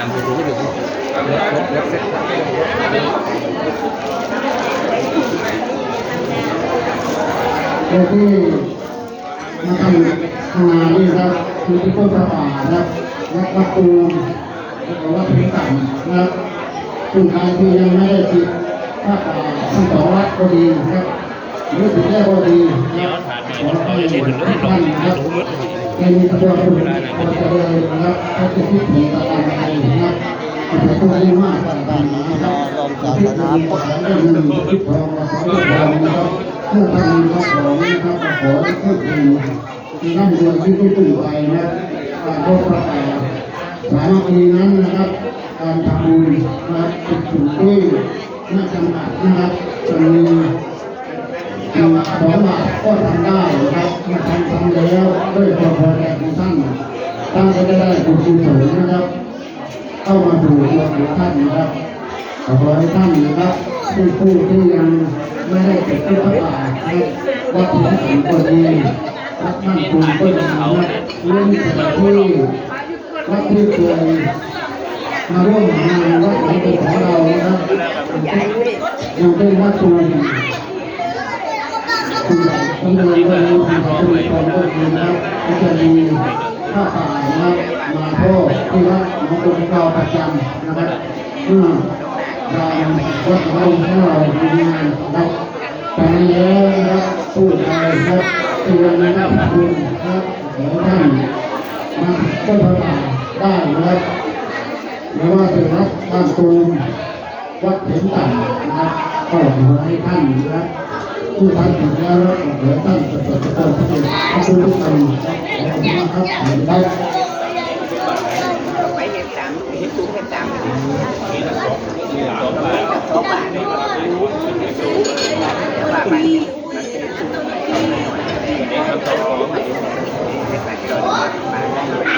านดูดูดูรถรถรถเซ็ตโดยที่มาทำทำงานนี่ครับคือที่ต้นประป่านะครับและกระปูนแล้วก็วัดพิกัดนะครับซึ่งใครที่ยังไม่ได้ติดผ้าป่าทั้งสองวัดก็ดีนะครับหรือถึงแรกก็ดีนะครับขอให้ท่านนะครับ เป็นกระบวนการการเจริญนะครับถ้าจะคิดถึงประการใดนะครับจะเป็นตัวที่มากกว่ากันนะครับที่จะมีปัญหาเรื่องหนึ่งที่พอมาสองเรื่องนะครับเมื่อทำพระของนะครับขอให้พูดถึงที่นั่นเดือที่ตื่นไปนะการพบประกาศสามัคคีนั้นนะครับการทำบุญนะครับเป็นสิ่งที่น่าจำกัดนะครับจะมี สองบาทก็ทำได้นะครับเมื่อทำทำแล้วด้วยความพอใจของท่านท่านก็จะได้บุญกุศลนะครับ เข้ามาดูตัวของท่านนะครับขอให้ท่านนะครับผู้ผู้ที่ยังไม่ได้เก็บที่พระบาทวัดที่ถึงก็ดีวัดมั่นคงก็ดีนะครับเรื่องที่วัดที่เคยมาร่วมงานวัดไหนเป็นของเรานะครับอยังเป็นวัดตูน คุณใหญ่ตำรวจก็มีทางของคุกองก็ดีนะก็จะมีผ้าป่านะครับมาพ่อที่วัดหนองกุฎเกาประจำนะครับเมื่อเราวัดเราของเราดีงานครับตอนนี้แล้วนะครับพูดไปครับตัวนะครับคุณครับขอท่านมาต้นพระบาทได้นะครับไม่ว่าจะรับบ้านตูมวัดเห็นต่างนะครับก็ขอให้ท่านนะครับ ผู้ท่านถึงแล้วแล้วขอท่านประสบความสำเร็จขอบคุณทุกท่านขอบคุณมากครับขอบคุณครับไปเห็นตามเห็นสูงเห็นตามสองบาทแต่ว่ามันขาโดดแทนไปได้อย่าไปฟังหัวอย่าหัวตัวแหลมต้องฟังหัวเลยเนาะหัวที่มันเจ๊มันเป็นแบบนี้มันต้องหัวต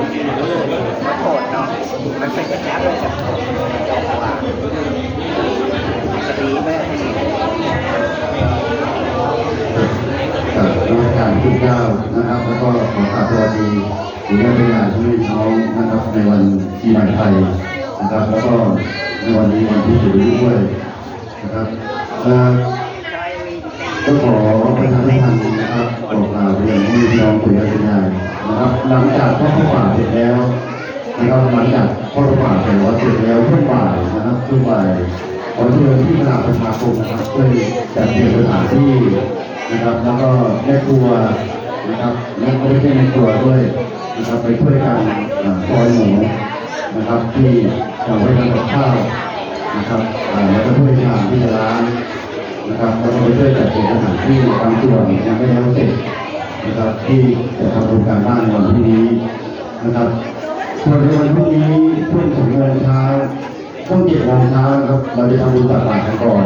รงนี้เลยมันโกรธเนาะมันเป็นกระแสเลยกับดอกว่าจะดีไหม รัชกาลที่เก้านะครับ แล้วก็ขอกราบสวัสดีถึงแม่เป็นญาติพี่น้องนะครับในวันปีใหม่ไทยนะครับ แล้วก็ในวันนี้วันที่สี่ด้วยนะครับก็ขอประชาสัมพันธ์นะครับบอกกล่าวไปยังพี่น้องคุณยายคุณยานะครับ หลังจากพ่อพระป่าเสร็จแล้วนะครับหลังจากพ่อพระป่าเสร็จ ที่คณะประชาคมนะครับช่วยจัดเตรียมสถานที่นะครับ แล้วก็แม่ครัวนะครับและก็ไม่ใช่แม่ครัวด้วยนะครับไปช่วยกันอ่าซอยหมูนะครับที่จะไว้ทำกับข้าวนะครับแล้วก็ช่วยชามที่จะล้างนะครับแล้วก็ไปช่วยจัดเก็บอาหารที่บางส่วนยังไม่แล้วเสร็จนะครับที่จะทำโครงการบ้านในวันพรุ่งนี้นะครับส่วนในวันพรุ่งนี้ช่วงถึงโมงเช้า ช่วงเจ็ดโมงเช้านะครับ เราจะทำบุญตักบาตรกันก่อน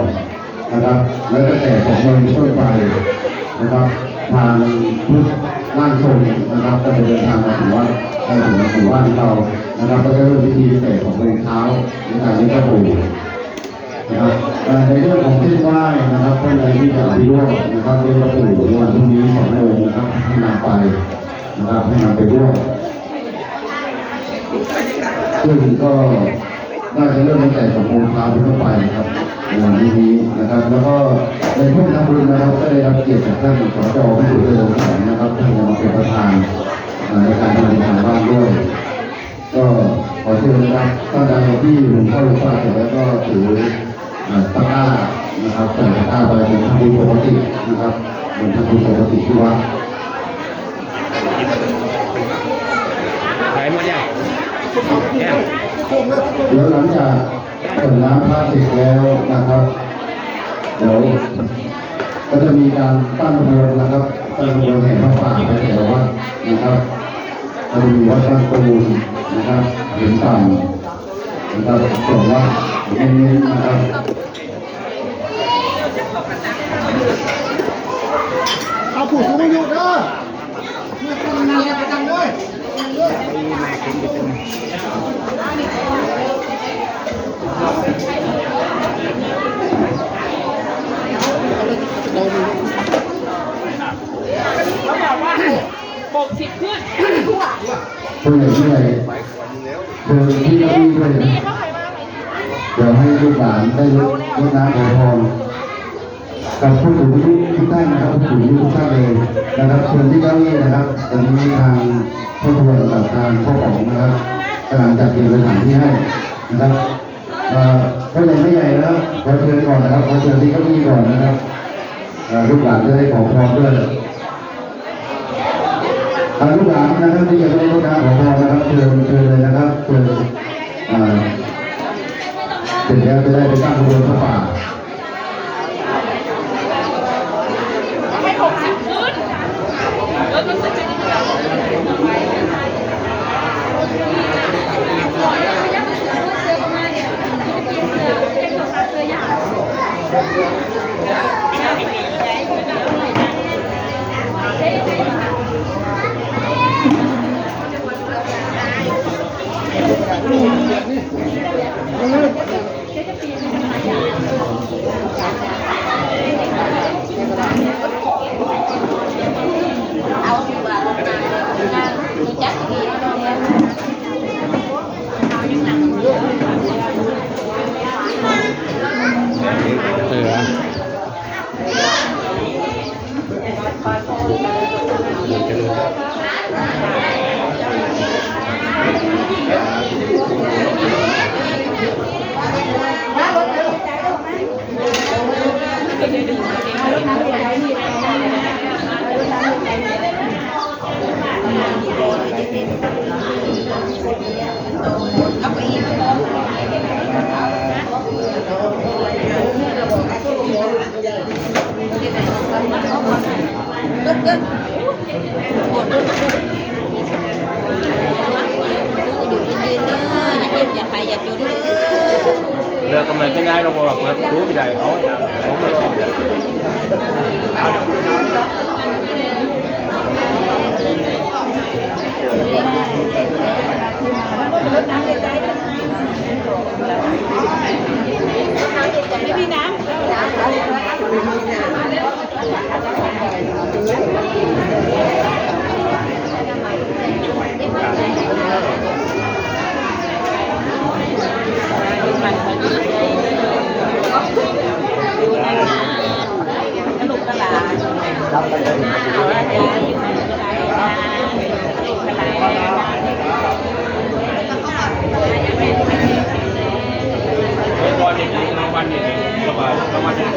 นะครับ แล้วก็แต่ของเมืองต้นไปนะครับ ทางพุทธร่างทรงนะครับก็จะเดินทางมาถึงวัดมาถึงหมู่บ้านเรานะครับ ก็จะเริ่มพิธีแต่ของเมืองเช้าในทางนี้ก็ปู่นะครับในเรื่องของเส้นไหว้นะครับท่านใดที่จะอภิโรธนะครับเรื่องพระปู่ในวันพรุ่งนี้สององค์นะครับให้นำไปนะครับให้นำไปร่วมซึ่งก็ น่าจะเริ่มตั้งแต่สองโมงเช้าเป็นต้นไปนะครับในวันนี้นะครับ แล้วก็ในช่วงทำบุญนะครับก็ได้รับเกียรติจากท่านสจพิสุทธิ์เรืองแสงนะครับท่านจะมาเป็นประธานอ่าในการทำบุญทางบ้านด้วย ก็ขอเชิญนะครับท่านใดที่หลวงพ่อหลวงพ่อเสร็จแล้วก็ถืออ่าตะกร้านะครับใส่ตะกร้าไปเป็นทำบุญปกตินะครับเป็นทำบุญปกติที่วัดขายหมดยังแก้ว เดี๋ยวหลังจากส่งน้ำพระเสร็จแล้วนะครับ เดี๋ยวก็จะมีการตั้งขบวนนะครับเอ่อขบวนแห่พระป่าไปแต่ละวัดนะครับเรามีวัดบ้านตูนนะครับเห็นต่ำนะครับส่วนวัดเน้นๆนะครับเอาผู้สูงอายุเด้อเมื่อคนนานแล้วประจำด้วย ที่มาขึ้นอยู่ตรงนี้ ปกสิบขึ้น ผู้ใหญ่ผู้ใหญ่เชิญที่เก้าอี้ด้วยนะเดี๋ยวให้ลูกหลานได้รดรดน้ำขอพรกับผู้สูงอายุทุกท่านนะครับผู้สูงอายุทุกท่านเลยนะครับเชิญที่เก้าอี้นะครับตอนนี้ทางพ่อทวนกับทางพ่อของนะครับกำลังจัดเตรียมสถานที่ให้นะครับเอ่อใหญ่ไม่ใหญ่แล้วขอเชิญก่อนนะครับขอเชิญที่เก้าอี้ก่อนนะครับลูกหลานจะได้ขอพรด้วยลูกหลานานะครับที่จะได้รดน้ำขอพรนะครับเชิญเชิญเลยนะครับเชิญอ่าเสร็จแล้วจะได้ไปตั้งขบวนพระป่า ให้หกสิบขึ้นเออมันจะเป็นยังไง เสือ เรือกำลังจะย้ายลงมาแบบนั้นรู้ไม่ได้เขาเขาไม่ชอบ รับไปเลยมาดู เฮ้ยบอลเนี่ยรางวัลเนี่ย รางวัลรา